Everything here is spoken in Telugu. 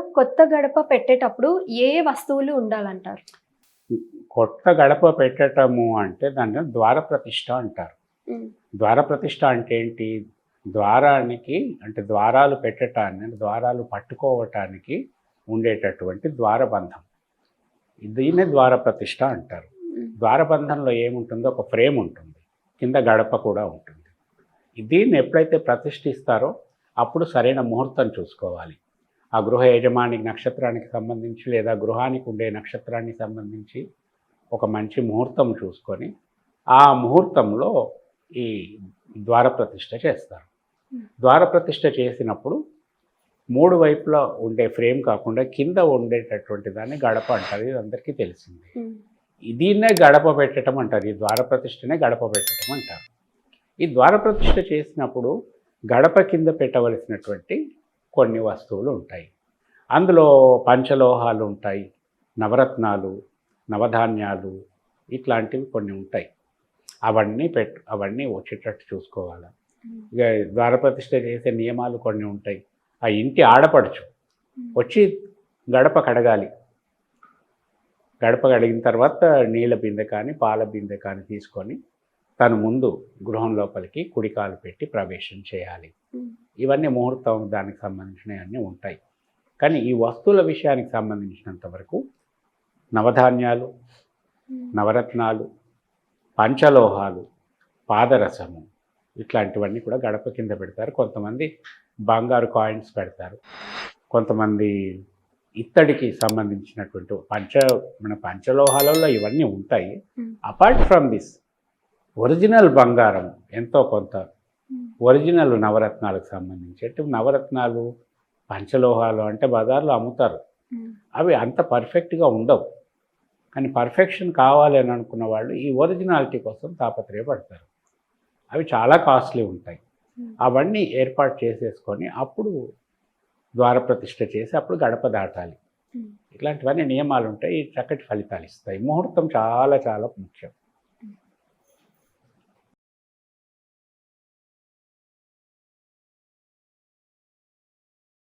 కొత్త గడప పెట్టేటప్పుడు ఏ ఏ వస్తువులు ఉండాలంటారు? కొత్త గడప పెట్టటము అంటే దాన్ని ద్వార ప్రతిష్ట అంటారు. ద్వార ప్రతిష్ట అంటే ఏంటి? ద్వారానికి అంటే ద్వారాలు పెట్టటాన్ని ద్వారాలు పట్టుకోవటానికి ఉండేటటువంటి ద్వారబంధం దీన్నే ద్వార ప్రతిష్ట అంటారు. ద్వారబంధంలో ఏముంటుందో ఒక ఫ్రేమ్ ఉంటుంది. కింద గడప కూడా ఉంటుంది. దీన్ని ఎప్పుడైతే ప్రతిష్ఠిస్తారో అప్పుడు సరైన ముహూర్తం చూసుకోవాలి. ఆ గృహ యజమానికి నక్షత్రానికి సంబంధించి లేదా గృహానికి ఉండే నక్షత్రానికి సంబంధించి ఒక మంచి ముహూర్తం చూసుకొని ఆ ముహూర్తంలో ఈ ద్వార ప్రతిష్ఠ చేస్తారు. ద్వార ప్రతిష్ఠ చేసినప్పుడు మూడు వైపులా ఉండే ఫ్రేమ్ కాకుండా కింద ఉండేటటువంటి దాన్ని గడప అంటారు. ఇది అందరికీ తెలిసింది. దీన్నే గడప పెట్టడం అంటారు. ఈ ద్వార ప్రతిష్టనే గడప పెట్టడం అంటారు. ఈ ద్వార ప్రతిష్ఠ చేసినప్పుడు గడప కింద పెట్టవలసినటువంటి కొన్ని వస్తువులు ఉంటాయి అందులో పంచలోహాలు ఉంటాయి నవరత్నాలు నవధాన్యాలు ఇట్లాంటివి కొన్ని ఉంటాయి. అవన్నీ పెట్టు అవన్నీ వచ్చేటట్టు చూసుకోవాలి. ఇక ద్వార ప్రతిష్ఠ చేసే నియమాలు కొన్ని ఉంటాయి. ఆ ఇంటి ఆడపడుచు వచ్చి గడప కడగాలి. గడప కడిగిన తర్వాత నీళ్ళ బిందె కానీ పాల బిందె కానీ తీసుకొని తను ముందు గృహం లోపలికి కుడికాలు పెట్టి ప్రవేశం చేయాలి. ఇవన్నీ ముహూర్తం దానికి సంబంధించినవన్నీ ఉంటాయి. కానీ ఈ వస్తువుల విషయానికి సంబంధించినంత వరకు నవధాన్యాలు నవరత్నాలు పంచలోహాలు పాదరసము ఇట్లాంటివన్నీ కూడా గడప కింద పెడతారు. కొంతమంది బంగారు కాయిన్స్ పెడతారు. కొంతమంది ఇత్తడికి సంబంధించినటువంటి పంచ మన పంచలోహాలలో ఇవన్నీ ఉంటాయి. అపార్ట్ ఫ్రమ్ దిస్ ఒరిజినల్ బంగారం ఎంతో కొంత ఒరిజినల్ నవరత్నాలకు సంబంధించి అంటే నవరత్నాలు పంచలోహాలు అంటే బజార్లో అమ్ముతారు. అవి అంత పర్ఫెక్ట్గా ఉండవు. కానీ పర్ఫెక్షన్ కావాలి అని అనుకున్న వాళ్ళు ఈ ఒరిజినాలిటీ కోసం తాపత్రయపడతారు. అవి చాలా కాస్ట్లీ ఉంటాయి. అవన్నీ ఏర్పాటు చేసేసుకొని అప్పుడు ద్వార ప్రతిష్ఠ చేసి అప్పుడు గడప దాటాలి. ఇట్లాంటివన్నీ నియమాలు ఉంటాయి చక్కటి ఫలితాలు ఇస్తాయి. ముహూర్తం చాలా చాలా ముఖ్యం.